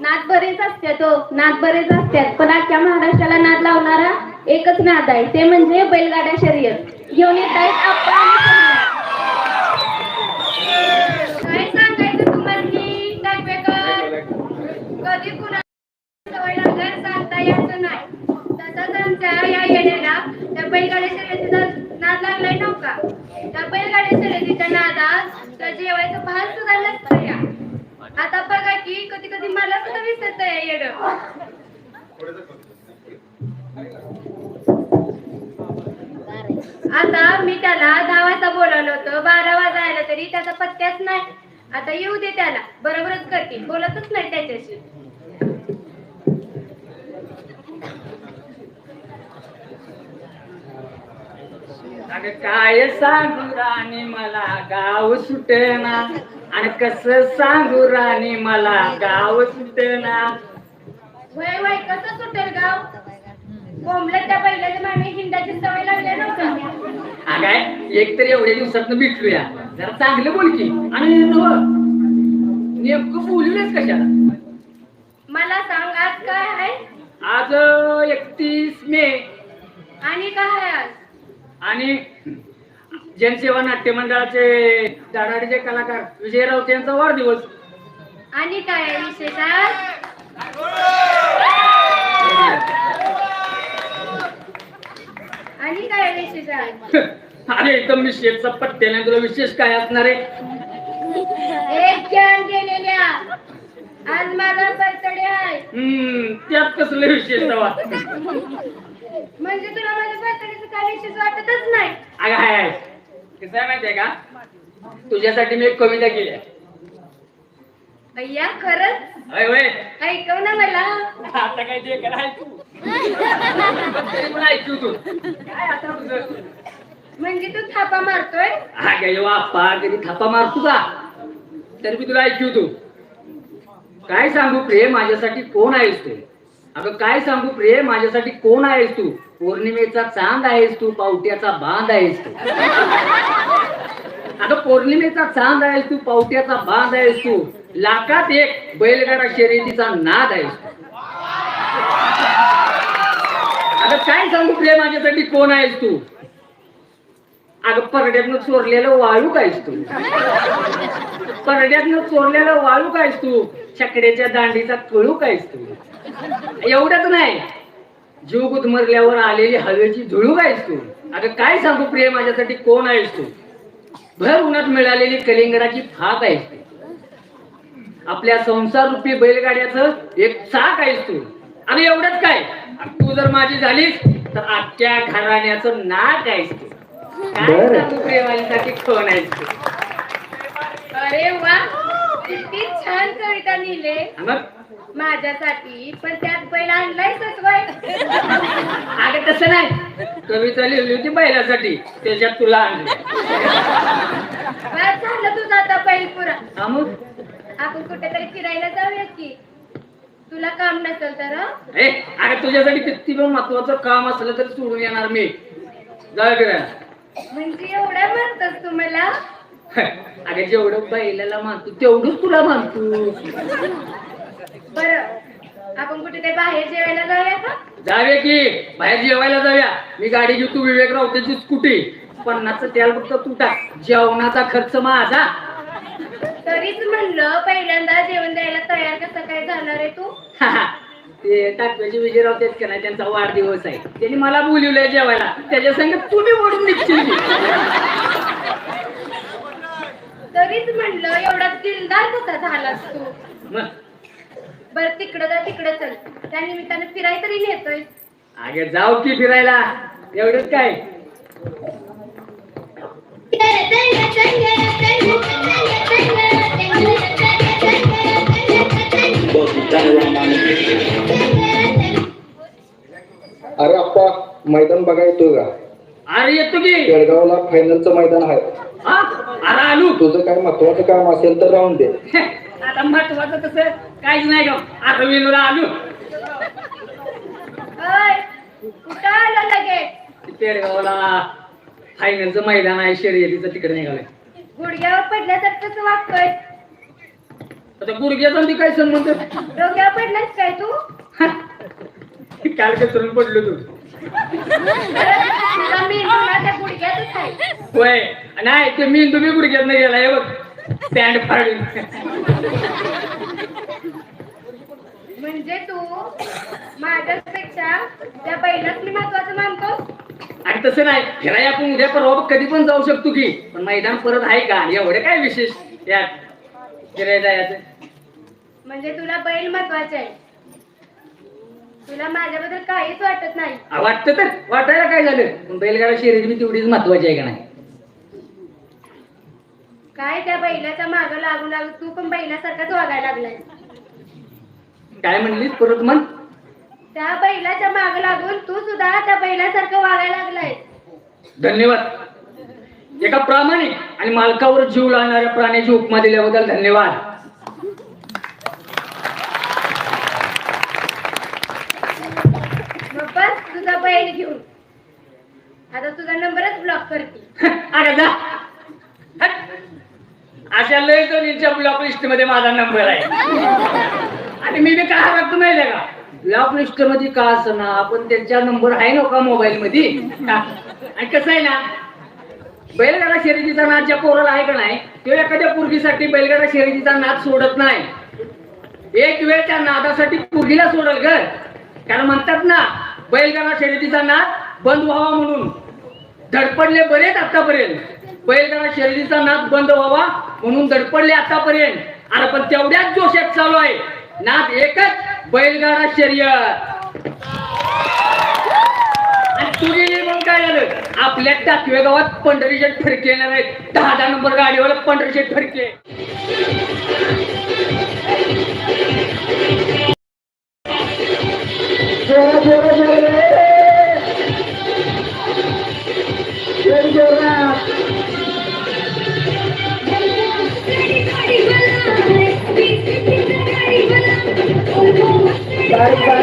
नाद बरेच असतात हो नाद बरेच असतात पण अख्ख्या महाराष्ट्राला नाद लावणारा एकच नाद आहे ते म्हणजे बैलगाड्या शर्यत. घेऊन येत आहेत आप्पा काय सांगायचं तुम्हाला कधी कुणा सवय लागल्यास सांगता यायचं नाही. तसंच आमच्या या येण्याला त्या बैलगाड्या शर्यतीचा नाद लागलाय नव्हता त्या बैलगाड्या शर्यतीच्या नादात त्या जेवायचं भात सुद्धा नसतं या ती मला सुद्धा विसरत आहे येड. आता मी त्याला दहा वाजता बोलावलं होतं. बारा वाजायला तरी त्याचा पत्त्याच नाही. आता येऊ दे त्याला. बरोबरच करतील. बोलतच नाही त्याच्याशी. काय सांगू राणी मला गाव सुटेना. आणि कस सांगू राणी मला गाव सुटेना वय वय कसं सुटेल गाव कोंबलं त्या हिंडाची सवय नव्हता अगाय एक तरी एवढ्या दिवसात भेटूया. जरा चांगलं बोल की. आणि नेमकं बोलूनच कशाला? मला सांग आज काय आहे? आज एकतीस मे. आणि काय आहे आज? आणि जनसेवा नाट्य मंडळाचे धडाडीचे कलाकार विजय राऊत यांचा वाढदिवस. आणि काय विशेष आणि काय आहे विशेष अरे एकदम विशेषचा पट्टे नाही तुला विशेष काय असणार आहे? एक ज्ञान गेलेल्या आज माझा बर्थडे आहे हम्म त्यात कसलं विशेष तवा म्हणजे तुला माझ्या बर्थडेचं काय विशेष वाटतच नाही. अगं हाय. कसं आहे माहितीये का? तुझ्यासाठी मी एक कविता केली आहे. अय्या खरंच? होय होय ऐकव ना मला. आता काय ते करा ऐकू. तरी पण ऐकू तू? काय आता तुझं? म्हणजे तू थापा मारतोय? अगं ये बाप्पा कधी थापा मारतो का तरी मी तुला ऐकू तू. काय सांगू प्रिय माझ्यासाठी कोण आहेस तू? अगं काय सांगू प्रिय माझ्यासाठी कोण आहेस तू? पौर्णिमेचा चांद आहेस तू पावट्याचा बांध आहेस तू. अगं पौर्णिमेचा चांद आहेस तू पावट्याचा बांध आहेस तू. लाखात एक बैलगाडा शर्यतीचा नाद आहेस तू. अगं काय सांगू प्रिय माझ्यासाठी कोण आहेस तू? अगं परड्यातनं चोरलेलं वाळू कायस तू. परड्यातनं चोरलेलं वाळू कायस तू. छकड्याच्या दांडीचा कळू कायस तू. एवढंच नाही. जीव गुदमरल्यावर आलेली हवेची झुळू कायस तू. अगं काय सांगू प्रिय माझ्यासाठी? कोण आहेस तू? भर उन्हात मिळालेली कलिंगराची फाक आहेस तू. आपल्या संसार रूपी बैलगाड्याचं एक चाक आहेस तू. आणि एवढंच काय? तू जर माझी झालीस तर अख्ख्या घराण्याचं नाक आहेस तू. काय. सांगू प्रिय माझ्यासाठी? कोण आहेस तू? अरे वा. किती छान कविता लिहिले. माझ्यासाठी पण त्यात बैल आणलाय सचवाय अगं तसं नाही. कविता लिहिली होती बैलासाठी. त्याच्यात तुला आणली. बस झालं तुझा आता बैल पुरा. हा मग? आपण कुठेतरी फिरायला जाऊया की. तुला काम नसेल तर हं? ए अगं तुझ्यासाठी किती पण महत्वाचं काम असलं तरी सोडून येणार मी. जाऊ फिरायला. म्हणजे एवढ्या म्हणतोस तू मला? अगं जेवढं बैलाला मानतो तेवढंच तुला मानतो. बर. आपण कुठे बाहेर जेवायला जाऊया का? जाऊया की. बाहेर जेवायला जाऊया. मी गाडी घेऊ तू विवेक रावतेची स्कूटी. पन्नासचं तेल फक्त तू टाक. जेवणाचा खर्च माझा. तरीच म्हणलं पहिल्यांदा जेवण द्यायला तयार कसं काय झाणार आहे तू? ते टाकव्याचे विजय रावतेच का नाही त्यांचा वाढदिवस आहे. त्यांनी मला बोलवलंय जेवायला. त्याच्या संग तुम्ही ओढून निघशील. तरीच म्हणलं एवढा दिलदार कसा झालास तू? मग? बर तिकडं जा तिकडं चल. त्या निमित्तानं फिराय तरी नेतोय अगे जाऊ की फिरायला. एवढंच काय? अरे आप्पा मैदान बघा येतोय का? अरे येतो की. केळगावला फायनलचं मैदान आहे. अरे आलू. तुझं काय महत्वाचं काम असेल तर राहून दे. आता महत्वाचं तसं काहीच नाही का अरे विनोला आलू. कुठं आलं लगेच? पेडगावला. फायनलचं मैदान आहे शर्यतीचं तिकडे निघालंय. गुडघ्यावर पडल्यासारखंच वागतोय. आता गुडघ्याचा ती काय संबंध? डोक्यावर पडलास काय तू? काल कसरून पडलो तू. त्या गुडघ्यातच आहे. होय. नाही ते मी तुम्ही गुडघ्यात नाही गेला हे बघ. स्टँड फाडून. म्हणजे तू माझ्यापेक्षा त्या बैलाच मी महत्वाचं मानतो आणि तसं नाही आपण उद्या परवा कधी पण जाऊ शकतो की. पण मैदान परत आहे का? एवढे काय विशेष यात? फिरायला जायचं. म्हणजे तुला बैल महत्त्वाचे आहे. तुला माझ्याबद्दल काहीच वाटत नाही. आ, वाटतं तर. वाटायला काय झालं? पण बैलगाडा शर्यत मी तेवढीच महत्वाची आहे का नाही? काय त्या बैलाच्या मागं लागून लागून तू पण बैलासारखाच वागायला लागलाय? काय म्हणलीस? परत म्हण. त्या बैलाच्या मागं लागून तू सुद्धा त्या बैलासारखं वागायला लागलाय. धन्यवाद. एका प्रामाणिक आणि मालकावर जीव लावणाऱ्या प्राण्याची उपमा दिल्याबद्दल धन्यवाद. मग बस तुझा बैल घेऊन. आता तुझा नंबरच ब्लॉक करते. अरे जा. अशा लय जणींच्या ब्लॉक लिस्टमध्ये माझा नंबर आहे. आणि मी बी काय लागतो माहितीये का? ब्लॉक लिस्टमध्ये का असं आपण त्यांचा नंबर आहे ना का मोबाईल मध्ये आणि कसं आहे ना बैलगाडा शर्यतीचा नाच ज्या पोराला आहे का नाही तो एखाद्या पूर्वीसाठी बैलगाडा शर्यतीचा नाद सोडत नाही. एक वेळ त्या नादासाठी पूर्वीला सोडल ग. कारण म्हणतात ना बैलगाडा शर्यतीचा नाद बंद व्हावा म्हणून. धडपडले बरेच आतापर्यंत. बैलगाडा शर्यतीचा नाद बंद व्हावा म्हणून धडपडले आतापर्यंत. अरे पण तेवढ्याच जोशात चालू आहे. नाद एकच बैलगाडा शर्यत. आणि मग काय झालं? आपल्या टाकवे गावात पंढरीशेठ फिरके येणार आहेत. दहा दहा नंबर गाडीवर पंढरीशेठ फिरके Thank you.